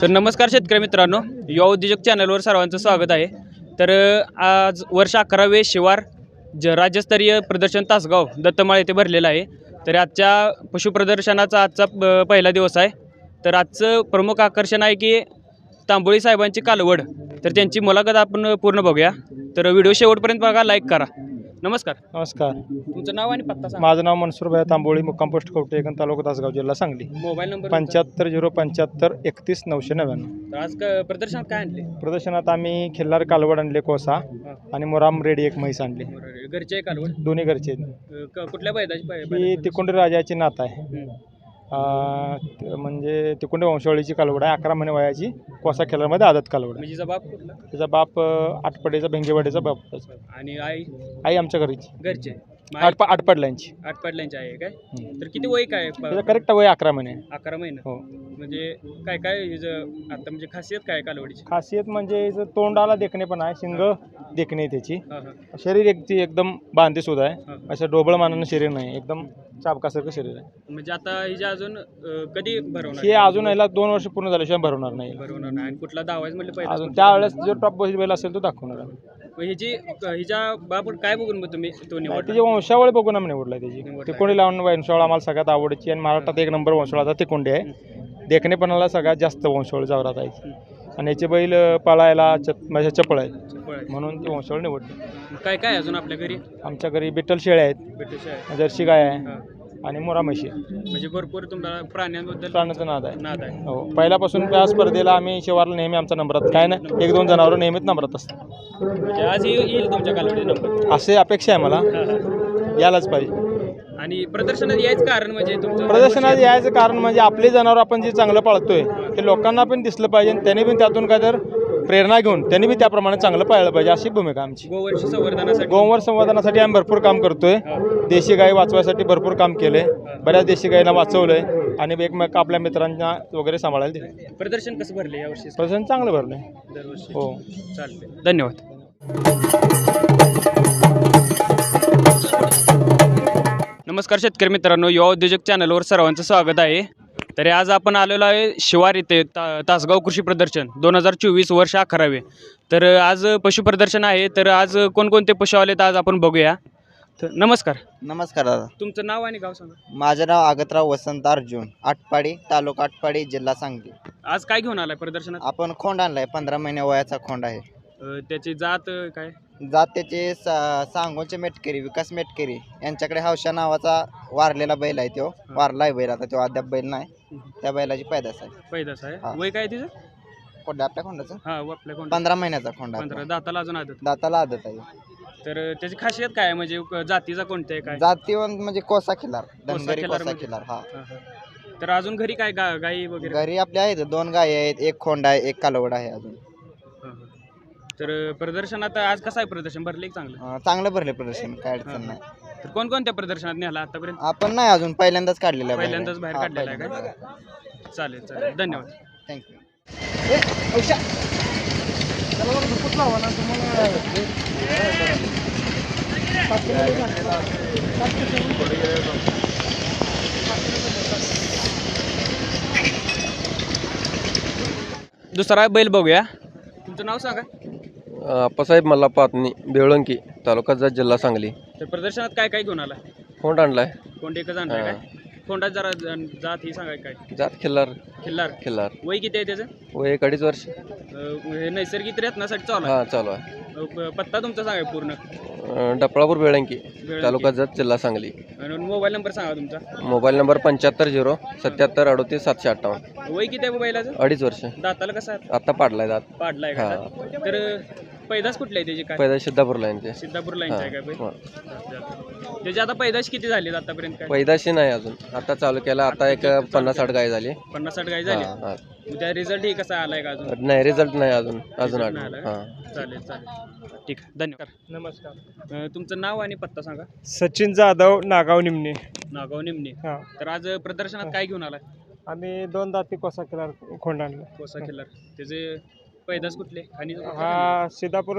तर नमस्कार शेतकरी मित्रांनो युवा उद्योजक चॅनलवर सर्वांचं स्वागत आहे. तर आज वर्ष अकरावे शिवार ज राज्यस्तरीय प्रदर्शन तासगाव दत्तमाळ येथे भरलेलं आहे. तर आजच्या पशुप्रदर्शनाचा आजचा प- पहिला दिवस आहे. तर आजचं प्रमुख आकर्षण आहे की तांबोळी साहेबांची कालवड. तर त्यांची मुलाखत आपण पूर्ण बघूया. तर व्हिडिओ शेवटपर्यंत बघा लाईक करा. नमस्कार. नमस्कार. तुमचं नाव आणि पत्ता सांगा. माझं नाव मनसूरभाई तांबोळी मुक्काम पोस्ट कवटेकन तालुका तासगाव जिल्हा सांगली. मोबाईल नंबर पंच्याहत्तर झिरो पंच्याहत्तर एकतीस नऊशे नव्याण्णव. तर आज क- प्रदर्शनात काय आणले? प्रदर्शनात आम्ही खिल्लार कालवड आणले कोसा. आणि मुराम रेडी एक म्हैस आणली. घरचे कालवड? दोन्ही घरचे. आहेत. अ, क- कुठल्या बैलाची ही? तिकोंडी राजाची नात आहे. हम्म. म्हणजे तिकोंडी वंशावळीची कालवड आहे अकरा महिने वयाची कोसा खिल्लारमध्ये आदत कालवड आहे. म्हणजे कुठला? त्याचा बाप आटपडेचा भेंगेवाडीचा बाप. आणि आई? आई आमच्या घरीची. घरचे मग आई आटप आटपडल्यांची आठ पाडल्यांची आहे काय. तर किती वय काय त्याचं करेक्ट वय अकरा महिने. आहे. अकरा महिना. हो. म्हणजे काय काय हिचं आता म्हणजे खासियत काय कालवडीची? खासियत म्हणजे हिचं तोंडाला देखणे पण आहे शिंग देखणे आहे त्याची. हा हा. शरीर एक ती एकदम बांधे सुद्धा आहे. असं डोबळ मानानं शरीर नाही एकदम चाबकासारखं शरीर आहे. म्हणजे आता हिच्या अजून अ, कधी भरवणार हे अजून याला दोन वर्ष पूर्ण झाल्याशिवाय भरवणार नाही. भरवणार नाही. आणि कुठला म्हटलं पहिला अजून त्यावेळेस जो टॉप बॉस बैल असेल तो दाखवणार आहे. हिची हिच्या बाबा काय बघून मग तुम्ही तो त्याची वंशावळ बघून आम्ही निवडला त्याची. तिकोंडी लावून वंशावळ आम्हाला सगळ्यात आवडची आणि महाराष्ट्रात एक नंबर वंशावळ आता तिकोंडी आहे. देखणेपणाला सगळ्यात जास्त वंशावळ जावरात आहे. आणि याचे बैल पळायला चप म्हणजे चपळ आहेत. म्हणून ती वंशावळ निवडली. काय काय अजून आपल्या घरी? आमच्या घरी बिट्टल शेळ्या आहेत. जर्सी गाय आहे. आणि मोरा म्हशी. म्हणजे भरपूर तुम्हाला प्राण्यांबद्दल प्राण्याचा नाद आहे. नाद आहे. हो. पहिल्यापासून त्या स्पर्धेला आम्ही शिवारला नेहमी आमच्या नंबरात काय नाही एक दोन जनावरं नेहमीच नंबरात असतात. म्हणजे आज येईल येईल तुमच्या कालवडी नंबर? असे अपेक्षा आहे मला. यायलाच पाहिजे. आणि प्रदर्शनात यायचं कारण म्हणजे तुमचं? प्रदर्शनात यायचं कारण म्हणजे आपले जनावर आपण जे चांगलं पाळतोय ते लोकांना पण दिसलं पाहिजे आणि त्यांनी पण त्यातून काय तर प्रेरणा घेऊन त्यांनी बी त्याप्रमाणे चांगलं पाळलं पाहिजे अशी भूमिका आमची. गोवंश संवर्धनासाठी. गोवर संवर्धनासाठी आम्ही भरपूर काम करतोय. देशी गाई वाचवायसाठी भरपूर काम केलंय. बऱ्याच देशी गायींना वाचवलंय आणि एकमेक आपल्या मित्रांना वगैरे सांभाळायला दिले प्रदर्शन कसं भरले यावर्षी प्रदर्शन चांगलं भरलंय. दरवर्षी. हो. चालते धन्यवाद. नमस्कार शेतकरी मित्रांनो युवा उद्योजक चॅनलवर सर्वांचं स्वागत आहे. तरी आज आपण आलेलो आहे शिवार इथे ता तासगाव कृषी प्रदर्शन दोन हजार चोवीस वर्ष अकरावे. तर आज पशु प्रदर्शन आहे तर आज कोणकोणते पशु आलेत आज आपण बघूया. तर नमस्कार. नमस्कार दादा. तुमचं नाव आणि गाव सांगा. माझं नाव आगतराव वसंत अर्जुन आटपाडी तालुका आटपाडी जिल्हा सांगली. आज काय घेऊन आलाय प्रदर्शनात? आपण खोंड आणलाय पंधरा महिने वयाचा खोंड आहे. अ, त्याची जात अ, काय? जात त्याचे सा सांगोचे मेटकरी विकास मेटकरी यांच्याकडे हौशा नावाचा वारलेला बैल आहे तो. वारला आहे बैल आता तो अद्याप बैल नाही. त्या बैलाची पैदास आहे. पैदास आहे. वय काय तिचं? खोंड आपल्या खोंडाचं? हा आपल्या कोण पंधरा महिन्याचा खोंड पंधरा. दाताला अजून आदत. दाताला आदत आहे. तर त्याची खासियत काय आहे? म्हणजे क- जातीचा कोणत्या आहे? काय? जातीवंत म्हणजे कोसा खिलार धनगरी खिलार कोसा म्हणजे? खिलार हा. हा, हा. तर अजून घरी काय गा गाई वगैरे? घरी आपल्या आहेत दोन गायी आहेत एक खोंड आहे एक कालवड आहे अजून. हा, हा. तर अ, प्रदर्शनात आज कसं आहे प्रदर्शन? भरले चांगलं? अं, चांगलं भरले प्रदर्शन काय अडचण नाही. तर कोणकोणत्या प्रदर्शनात नेला आतापर्यंत? आपण नाही अजून पहिल्यांदाच काढलेलं आहे पहिल्यांदाच बाहेर काढलेला आहे काय चालेल चालेल. धन्यवाद. थँक्यू दुसरा बैल बघूया. तुमचं नाव सांगा. आप्पासाहेब मला पातनी बेळंकी. तालुका जत जिल्हा सांगली. तर प्रदर्शनात काय काय घेऊन आला? कोंड आणलाय. कोंड एकच आणलाय काय? कोंडात जरा जण- जात ही सांगाय काय? जात खिल्लार. खिल्लार. खिल्लार. वय किती आहे त्याचं? वय एक अडीच वर्ष. अ, हे नैसर्गिक रत्नासाठी चालू आहे. हा चालू आहे. अ, प- पत्ता तुमचा सांगा पूर्ण. अं, डपळापूर बेळंकी. तालुका जत जिल्हा सांगली. आणि मोबाईल नंबर सांगा तुमचा. मोबाईल नंबर पंच्याहत्तर झिरो सत्याहत्तर अडोतीस सातशे अठ्ठावन्न. वय किती आहे मोबाईलाचं? अडीच वर्ष. दाताला कसं आहे? आता पाडलाय दात. पाडलाय का हा. तर पैदास कुठली आहे त्याची काय? पैदा सिद्धापूरला यांचे सिद्धापूर लाईनची आहे काय बैल? हा. त्याची आता पैदाश किती झाली आतापर्यंत काय? पैदाशी नाही अजून. आता चालू केला आता एक पन्नास साठ गाय झाली. पन्नास साठ गाय झाली. हा. उद्या रिझल्ट ही कसा आलाय का अजून? नाही रिझल्ट नाही अजून अजून Result नाही आलं हा? चालेल चालेल. ठीक आहे धन्यवाद. नमस्कार. तुमचं नाव आणि पत्ता सांगा. सचिन जाधव नागाव निमणे. नागाव निमणे. हा. तर आज प्रदर्शनात काय घेऊन आलाय? आम्ही दोन दाती कोसा केला खोंड आणला. कोसा खिल्लार त्याचे पैदास कुठले? हा सिद्धापूर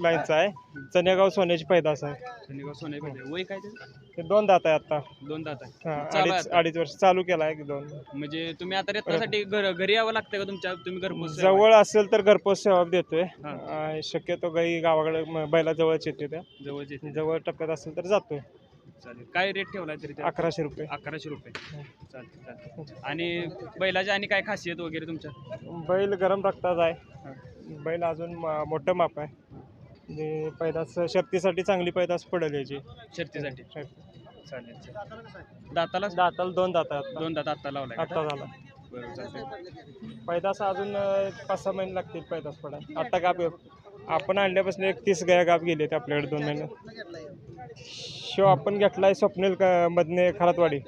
लाईनचा आहे. चनेगाव सोन्याची पैदास आहे. धनेगाव सोने पाहिजे वय काय त्याचं? ते दोन दात आहे आता. दोन दात आहे. हा, चालू आहे अडीच आता? अडीच वर्ष चालू केला आहे दोन. म्हणजे तुम्ही आता रत्नासाठी घर घरी यावं लागतं का तुमच्या तुम्ही घरपोच सेवा जवळ असेल तर घरपोच सेवा देतोय. हा. शक्यतो गाई गावाकडे म- बैला जवळच येते त्या. जवळच येते. जवळ टप्प्यात असेल तर जातोय. चालेल. काय रेट ठेवलाय तरी अकराशे रुपये. अकराशे रुपये. चालते चालते आणि बैलाच्या आणि काय खासियत वगैरे तुमच्या? बैल गरम रक्ताचा आहे. बैल अजून म- मोठं माप आहे. म्हणजे पैदास शर्तीसाठी चांगली पैदास पडेल याची. शर्तीसाठी. शर्ती. चालेल चालेल. दाताला? दाताला दोन दात आता दोन दात आत्ता लावलाय का? आता झाला. बरोबर पैदास अजून अं, पाच सहा महिने लागतील पैदास पडायला. आता गाप आपण आणल्यापासून एक तीस गाया गाप गेले आपल्याकडे दोन महिने. शो आपण घेतलाय स्वप्नील क- मधने खरातवाडी.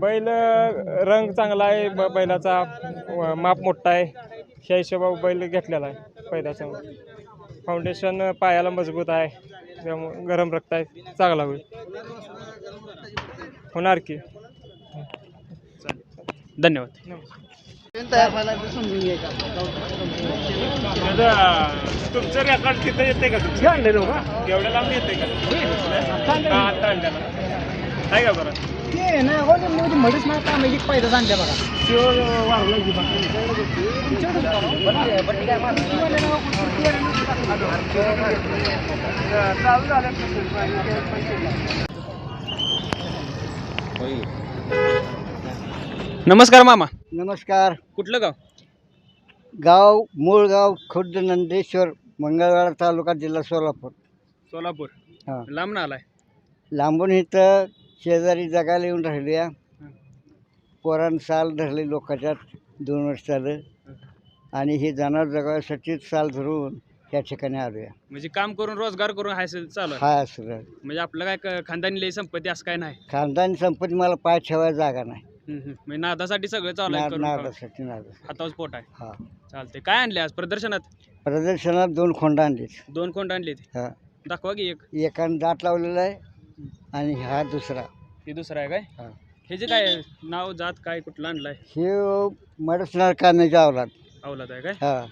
बैल अं, रंग चांगला आहे ब- बैलाचा व- माप मोठा आहे. ह्या हिशोबा बैल घेतलेला आहे पैदाचा. फाउंडेशन पायाला मजबूत आहे त्यामुळे गरम रक्त आहे चांगला होईल. होणार की? धन्यवाद. तुमचं रेकॉर्ड तिथं येते का तुमचं? आणलेलं का? एवढ्या लांब येते का? हा, बरं? मध्येच नाही काम एक पैदा आणल्या बघा. की. चालू झालं नमस्कार मामा. नमस्कार. कुठलं गाव? गाव मूळ गाव खुर्द नंदेश्वर मंगळवाडा तालुका जिल्हा सोलापूर. सोलापूर. हां. लांब ना आलाय? लांबून इथं शेजारी जगायला येऊन राहिली या. पोरान साल धरले लोकांच्या दोन वर्ष झालं. आणि हे जनावर जगायसाठीच साल धरून या ठिकाणी आलो या. म्हणजे काम करून रोजगार करून हाय सर चालू आहे. हा असं म्हणजे आपलं काय क- खानदानी लई संपत्ती असं काय नाही? खानदानी संपत्ती मला पाय ठेवायला जागा नाही. हम्म, हम्म. म्हणजे नादासाठी सगळं चालू आहे करून नादा हातावर पोट आहे. हा. चालते काय आणले आज प्रदर्शनात? प्रदर्शनात दोन खोंड आणलीत. दोन कोंड आणले हा. दाखवा की एक. एकानं दाट लावलेला आहे आणि हा दुसरा. हे दुसरं आहे काय? हा. हे जे काय नाव जात काय कुठलं आणलाय? हे मडसणार कान्याच्या अवलाद अवलाद आहे काय? हा.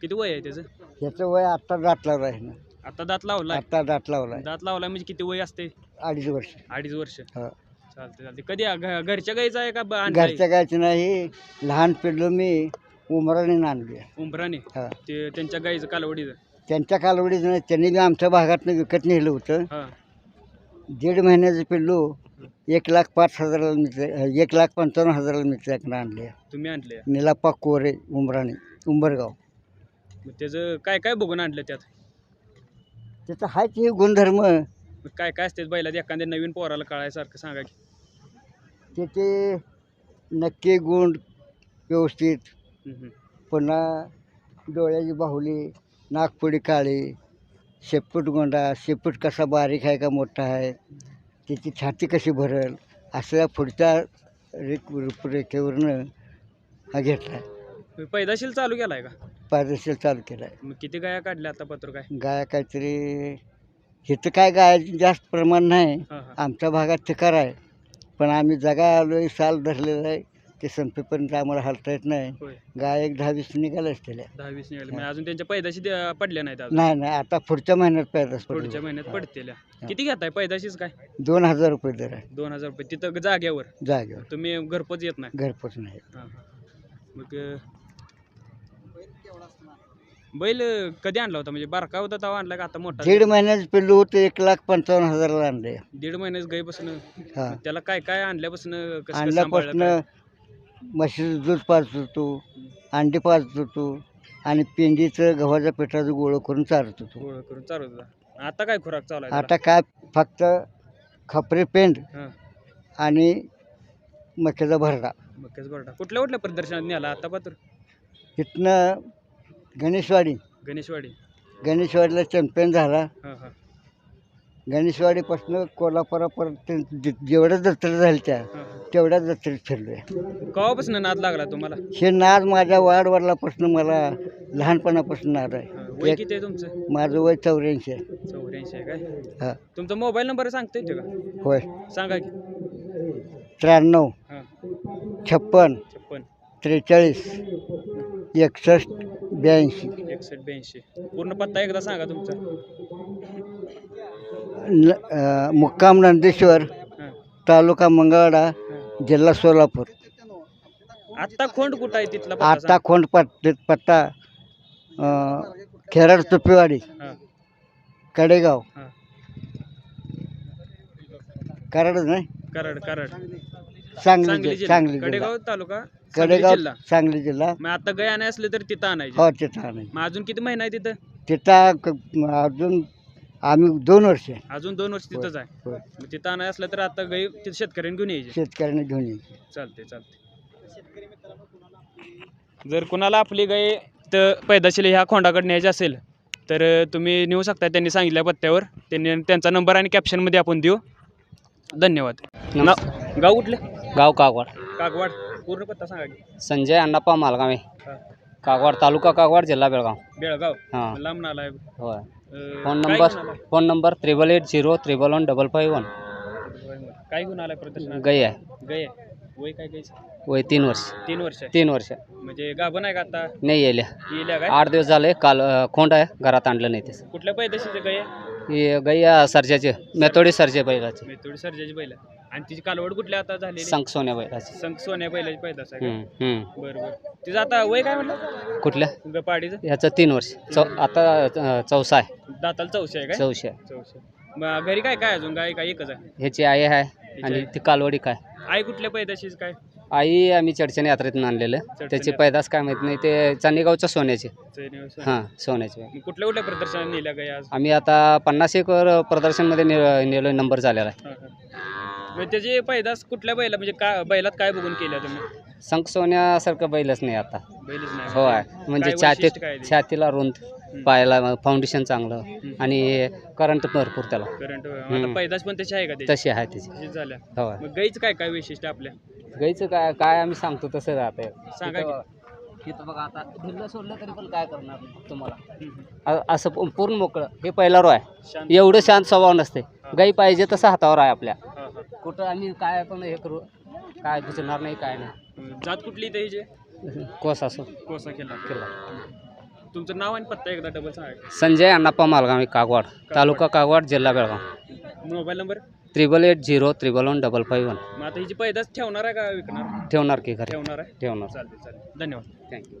किती वय आहे त्याचं? ह्याचं वय आत्ता दाट लावलं आहे ना. आता दात लावलाय? आत्ता दाट लावला आहे दात लावलाय म्हणजे किती वय असते अडीच वर्ष. अडीच वर्ष. हा. चालते चालते कधी आ- घ- घरच्या गाईचं आहे का ब- आणलाय? घरच्या गायचं नाही लहान पिल्लू मी उमराने आणली उंबराने हा. ते त्यांच्या गाईचं कालवडीचं? त्यांच्या कालवडीत नाही त्यांनी बी आमच्या भागातनं विकत नेलं होतं. हा. दीड महिन्याचं पिल्लू एक लाख पाच हजाराला मिळतं एक लाख पंचावन्न हजाराला मिळतं आणले तुम्ही आणले? निलाप्पा कोरे उमराणे उंबरगाव. मग त्याचं काय काय बघून आणलं त्यात? त्याचं हाय ते गुणधर्म. मग काय काय असते बैलात एखाद्या नवीन पोराला कळायसारखं सांगा की. त्याचे नक्की गुण व्यवस्थित. पुन्हा डोळ्याची बाहुली नागपुडी काळी शेपूट गोंडा शेपूट कसा बारीक आहे का मोठा आहे त्याची छाती कशी भरल असं पुढच्या रेख रूपरेखेवरनं हा घेतला. पैदाशील चालू केलाय का? पारदर्शक चालू केला आहे मग किती गाया काढल्या आता पत्र काय? गाय काहीतरी इथं काय गायाचं जास्त प्रमाण नाही. आमच्या भागात ठिकार आहे. पण आम्ही जगा साल धरलेलं आहे. ते संपेपर्यंत आम्हाला हलता येत नाही. होय. गाय एक दहा वीस निघाल्याच त्याला दहा वीस निघाले म्हणजे अजून त्यांच्या पैदाशी द्या- पडल्या नाहीत अजून? नाही नाही. आता पुढच्या महिन्यात पैदास पुढच्या महिन्यात पडतील किती घेताय? पैदाशीच काय? दोन हजार रुपये दर आहे. दोन हजार रुपये. तिथं जाग्यावर जागेवर. तुम्ही घरपोच येत नाही? घरपोच नाही. हा. मग अं, बैल कधी आणला होता? म्हणजे बारका होता तेव्हा आणला का आता मोठा? दीड महिन्याचं पिल्लू होतं एक लाख पंचावन्न हजाराला आणले दीड महिन्याच गाईपासून हा. त्याला काय काय आणल्यापासून कसं कसं सांभाळलं आणल्यापासून काय? म्हशीचं दूध पाजत होतो अंडी पाजत होतो आणि पेंडीचं गव्हाच्या पिठाचं गोळं करून चारत होतो गोळा करून चालू होता आता काय खुराक चालू आहे आता काय फक्त खपरे पेंड हां. आणि मक्याचा भरडा. मक्याच बरडा कुठल्या कुठल्या प्रदर्शनात नेला? आता पात्र इथनं गणेशवाडी. गणेशवाडी. गणेशवाडीला चॅम्पियन झाला. हां हां. गणेशवाडीपासून कोल्हापुरापर्यंत जे- जेवढ्या जत्रा झाल्या त्या हां तेवढ्या जत्रेत फिरलोय. कवापासून नाद लागला तुम्हाला? हे नाद माझ्या वाडवडिलापासून मला लहानपणापासून नाद आहे. वय एक- किती आहे तुमचं? माझं वय चौऱ्याऐंशी आहे. चौऱ्याऐंशी आहे काय? हा. तुमचा मोबाईल नंबर सांगता येतो का? होय. सांगा की. त्र्याण्णव हां. छप्पन छप्पन. त्रेचाळीस एकसष्ट ब्याऐंशी. एकसष्ट ब्याऐंशी. पूर्ण पत्ता एकदा सांगा तुमचा. न अं, मुक्काम नंदेश्वर तालुका मंगळवाडा जिल्हा सोलापूर. आत्ता खोंड कुठं आहे तिथला पत्ता आता खोंड पट पत्ता अं, खेराड तुपेवाडी सांगा. हां. कडेगाव. हां. कराड नाही? कराड कराड. सांगली सांगली जि- जिल्हा. सांगली जिल्हा. कडेगाव तालुका? सांगली कडेगाव जिल्हा. सांगली जिल्हा. मग आता गय आणाय असले तर तिथं आणायचे. हो तिथं नाही मग अजून किती महिना आहे तिथं? तिथं क- अजून आम्ही दोन वर्ष अजून दोन वर्ष तिथंच आहे. होय. मग तिथं आणाय असलं तर आता गाई तिथं शेतकऱ्यांनी घेऊन यायचे. शेतकऱ्यांनी घेऊन यायची. चालते चालते जर कोणाला आपली गाय तर पैदाशील ह्या खोंडाकडे न्यायची असेल तर अ, तुम्ही नेऊ शकता त्यांनी सांगितल्या पत्त्यावर. त्यांनी त्यांचा नंबर आणि कॅप्शनमध्ये आपण देऊ. धन्यवाद. ना गाव कुठलं? गाव कागवाड. कागवाड. पूर्ण पत्ता सांगा की. संजय अण्णाप्पा मालगावे हा. कागवाड तालुका कागवाड जिल्हा बेळगाव. बेळगाव? हां. लांब नाला आहे. होय. अ, फोन काय नंबर आलाय? Phone number triple eight zero triple one double five one काय घेऊन आलाय प्रदर्शनात? गई आहे. गय आहे. वय काय गायचं वय तीन वर्ष. तीन वर्ष आहे. तीन वर्ष. म्हणजे गाभण आहे का आता? नाही येल्या काय? आठ दिवस झाले काल अं, खोंड आहे घरात आणलं नाही ते. कुठल्या पैदाशीचे गाय आहे? ही गई आहे सरजाचे मेथोडी सरजे बैलाची. मी थोडी सर्जाची बैल आहे. आणि तिची कालवड कुठल्या आता झालेली? संक सोन्या बैलाची. संख सोन्या बैलाची पैदास आहे का? हम्म, हम्म. बरं बरं. तिचं आता वय काय म्हटलं कुठल्या पाडीचं ह्याचं तीन वर्ष. चौ आता अं, चौसा आहे. दाताला चौशे आहे काय? चौशे चौशे मग घरी काय काय अजून? गाय काय एकच आहे? ह्याची आई आहे आणि? ती कालवडी काय? आई कुठल्या पैदाशीच काय? आई आम्ही चडचण यात्रेतून आणलेलं. त्याची. पैदास काय माहीत नाही ते चांदेगावच्या सोन्याची. हां सोन्याची. कुठल्या कुठल्या प्रदर्शनात नेल्या गाय आज? आम्ही आता पन्नास एक वर प्रदर्शनमध्ये ने नेलो नंबर झालेला आहे. हा, हा. मग त्याची पैदास कुठल्या बैला म्हणजे काय बैलात काय बघून केल्या तुम्ही? संख सोन्यासारखं बैलच नाही आता. बैलच नाही. हो आहे म्हणजे काय छातीत वैशिष्ट्य काय आहे? छातीला रुंद पायाला फाउंडेशन चांगलं आणि करंट भरपूर त्याला. करंट आता हम्म. पैदास पण तशी आहे का त्याची? तशी आहे त्याची. तशीच झाल्या हो आहे. मग गाईचं काय काय वैशिष्ट्य आपल्या? गाईचं काय काय आम्ही सांगतो तसं राहतंय सांगा की. इथं- इथं बघा आता ढिल्लं सोडलं तरी पण काय करणार नाही तुम्हाला. हम्म. अ- असं पू- पूर्ण मोकळं. हे पहिला रो आहे. शांत. एवढं शांत स्वभाव नसते. गाई पाहिजे तसं हातावर आहे आपल्या. कुठं आम्ही काय पण हे करू काय दुचणार नाही काय नाही. जात कुठली ते कोस असो कोसा केला केला. तुमचं नाव आणि पत्ता एकदा डबल सांगा. संजय अण्णाप्पा मालगावी कागवाड तालुका कागवाड जिल्हा Belgaum. Mobile number? Triple eight zero triple one double five one. मग आता हिची पैदास ठेवणार आहे का विकणार? ठेवणार की घरी. ठेवणार आहे? ठेवणार. चालते चालेल धन्यवाद. थँक्यू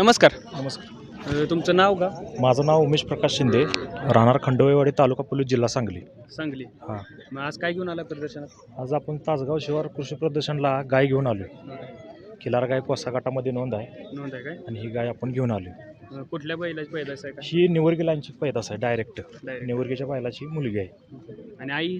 नमस्कार. नमस्कार. अ, तुमचं नाव का? माझं नाव उमेश प्रकाश शिंदे राहणार खंडोळेवाडी तालुका पोलीस जिल्हा सांगली. सांगली. हां. मग आज काय घेऊन आला प्रदर्शनात? आज आपण तासगाव शिवार कृषी प्रदर्शनला गाय घेऊन आलो. खिलार गाय कोसा गटामध्ये नोंद आहे. नोंद आहे काय? आणि ही गाय आपण घेऊन आलो. अ, कुठल्या बैलाची पैदास आहे का ही निवर्गिलांची पैदास आहे डायरेक्ट. निवर्गीच्या बैलाची मुलगी आहे. आणि आई?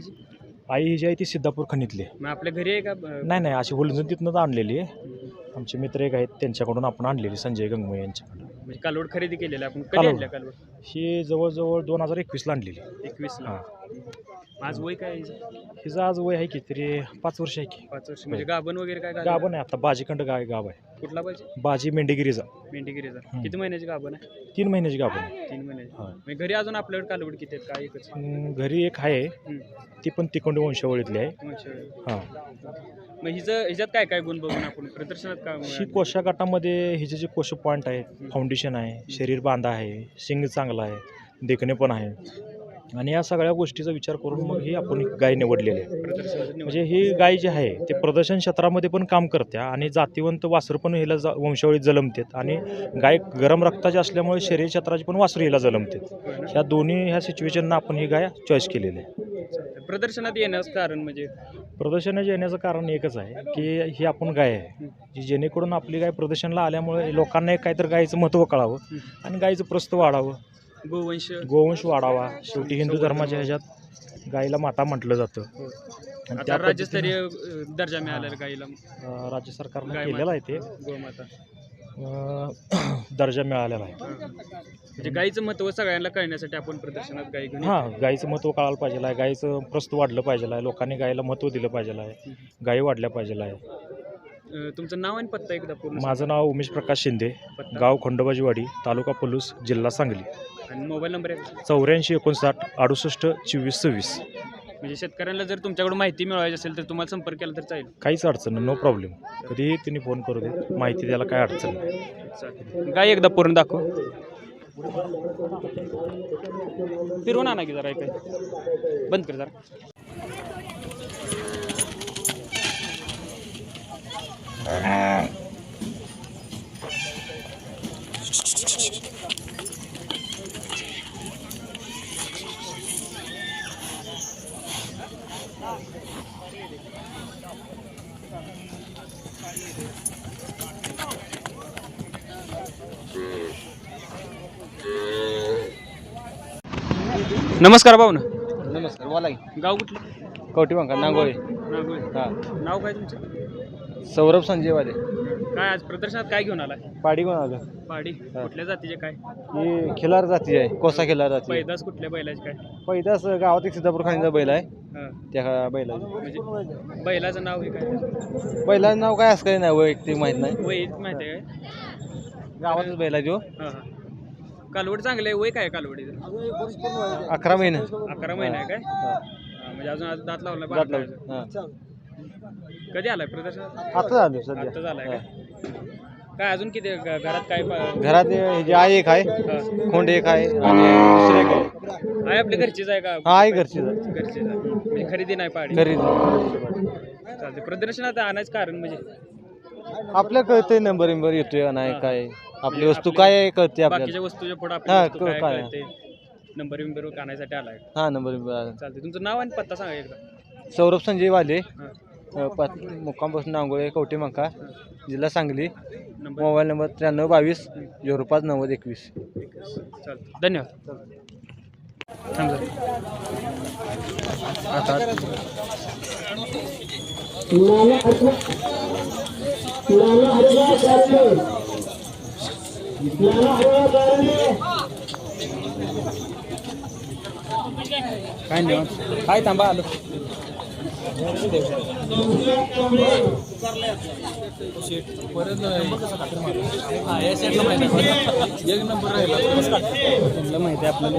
आई ही जी आहे ती सिद्धापूर खनितली आहे. मग आपल्या घरी आहे का? अ, नाही नाही अशी होलजून तिथनंच आणलेली आहे. आमचे मित्र एक आहेत त्यांच्याकडून आपण आणलेली संजय गंगमय यांच्याकडून. म्हणजे कालवड खरेदी केलेला आपण कधी कालवड. आणल्या कालवड ही जवळजवळ दोन हजार एकवीसला आणलेली. एकवीसला. हां. आज वय काय आहे? हिचं? आज वय आहे की तरी पाच वर्ष आहे की. पाच वर्ष. म्हणजे गाभण वगैरे काय गाभण? आहे आता. बाजीखंड गाय गाव आहे. कुठला पाहिजे बाजी मेंढेगिरीचा. मेंढीगिरीचा. हम्म. किती महिन्याची गाभण आहे? तीन महिन्याची गाभण आहे. तीन महिन्याची. हा. म्हणजे घरी अजून आपल्याकडे कालवड किती आहेत? काय एकच? अं, घरी एक आहे. हम्म. ती पण तिकोंडी वंशावळीतली आहे. म्हणजे, हां. मग हिचं ह्याच्यात काय काय गुण बघून आपण? प्रदर्शनात काय ही कोशा गटामध्ये हिचे जे कोश पॉईंट आहेत फाउंडेशन आहे शरीर बांधा आहे शिंग चांगला आहे देखणे पण आहे. आणि या सगळ्या गोष्टीचा विचार करून मग ही आपण गाय निवडलेली आहे. प्रदर्शनात म्हणजे ही गाय जी आहे ते प्रदर्शन क्षेत्रामध्ये पण काम करते आणि जातीवंत वासर पण हिला जा वंशावळीत जलमतात आणि गाय गरम रक्ताची असल्यामुळे शरीर क्षेत्राची पण वासरं हिला जलमतात ह्या दोन्ही ह्या सिच्युएशनना आपण ही गाय चॉईस केलेली आहे. प्रदर्शनात येण्याचं कारण म्हणजे? प्रदर्शनाच्या येण्याचं कारण एकच आहे की ही आपण गाय आहे जी जेणेकरून आपली गाय प्रदर्शनला आल्यामुळे लोकांना एक काहीतरी गायचं महत्त्व कळावं आणि गायचं प्रस्त वाढावं. गोवंश. गोवंश वाढावा. शेवटी हिंदू धर्माच्या ह्याच्यात गाईला माता म्हटलं जातं. आणि आता त्या राज्यस्तरीय अ, दर्जा मिळालेला गाईला पद्धतीने, अं, राज्य सरकारनं गाय केलेलं आहे ते. गोमाता. अं, दर्जा मिळालेला आहे. म्हणजे गाईचं महत्त्व सगळ्यांना कळण्यासाठी आपण प्रदर्शनात गाई घेऊन हां गाईचं महत्त्व कळायला पाहिजे आहे. गाईचं प्रस्त वाढलं पाहिजे आहे. लोकांनी गाईला महत्त्व दिलं पाहिजे आहे. गाई वाढल्या पाहिजे आहे. अ, तुमचं नाव आणि पत्ता एकदा पूर्ण माझं नाव उमेश प्रकाश शिंदे. पत्ता. गाव खंडोबाजीवाडी तालुका पलूस जिल्हा सांगली. आणि मोबाईल नंबर आहे चौऱ्याऐंशी एकोणसाठ अडुसष्ट चोवीस सव्वीस. म्हणजे शेतकऱ्यांना जर तुमच्याकडून माहिती मिळवायची असेल तर तुम्हाला संपर्क केला तर चालेल. काहीच अडचण नाही नो प्रॉब्लेम कधीही तिने फोन करू दे माहिती द्यायला काय अडचण नाही. चालेल. गाय एकदा पूर्ण दाखव. फिरवून आणा की जरा काय बंद कर जरा. नमस्कार भाऊ ना. नमस्कार बोला गाव कुठलं? कवटी बंका नांगोळे. हा. नाव काय तुमचं? सौरभ संजय वाले काय आज प्रदर्शनात काय घेऊन आलाय? पाडी कोण आलं. पाडी. कुठल्या जातीचे काय? ही खिलार जाती आहे कोसा खिलार जाती आहे. पैदास कुठल्या बैलाचे काय? पहिलाच गावात एक सिद्धापूर खाणीचा बैल आहे. हा. त्या बैलाचं. म्हणजे बैलाचं नाव हे काय? बैलाचं नाव काय असं काही नाही वैयक्तिक माहीत नाही. वय माहिती आहे काय? गावातच बैल आहे तो. हा हा. कालवड चांगलं आहे वय काय आहे कालवडीचं? अकरा महिने. अकरा महिने आहे काय? हा. म्हणजे अजून आज दात लावला बारकायचं. लावलं. हा. कधी आलाय प्रदर्शनात आता झालो आता सध्या झालाय. काय काय अजून किती घ- घरात काय पा- घरात हे जे आई एक आहे. खोंड एक आहे आणि दुसरे एक आहे. आहे आपल्या घरचीच आहे का? हा आई घरची आहे. घरचीच आहे. म्हणजे खरेदी नाही पाडी. घरी चालते प्रदर्शनात आणायचं कारण म्हणजे? आपल्या कळतंय नंबर विंबर येतोय का नाही काय? आपली वस्तू काय आहे कळते आपल्याला? बाकीच्या वस्तूच्या पुढे हा, आपल्या वस्तू काय काय. कळते? नंबर बिंबर आणायसाठी आलाय. हा नंबर विंबर चालते तुमचं नाव आणि पत्ता सांगा एकदा. सौरभ संजय वाले हा. अ, पाच मुक्कामपासून नांगोळे कवटे मंका जिल्हा सांगली. नंबर? मोबाईल नंबर त्र्याण्णव बावीस झिरो पाच नव्वद एकवीस. चालतं धन्यवाद. थांब. काय नाही काय थांबा आलो. एक नंबर राहिला माहिती आहे आपल्याला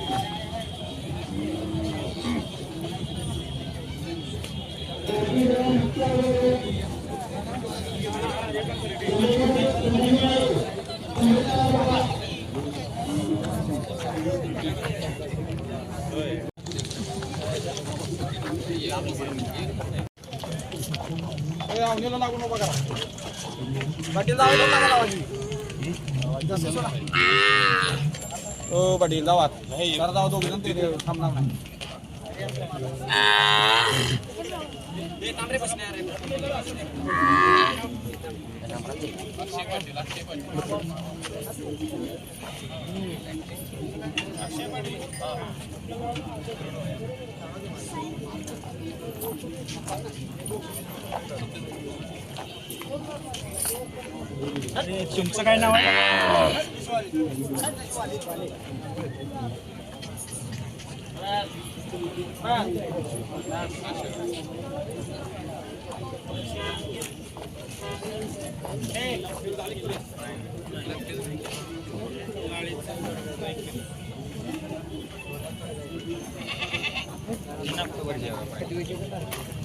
ओ पाटील जाऊ आत. जरा जाऊ दोघे जण ते थांबणार नाही. अरे तुमचं काय नाव आहे? ऑक्टोबर जेव्हा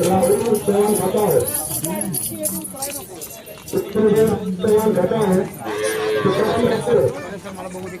घाटा है उत्तर घाटा है मार्गावर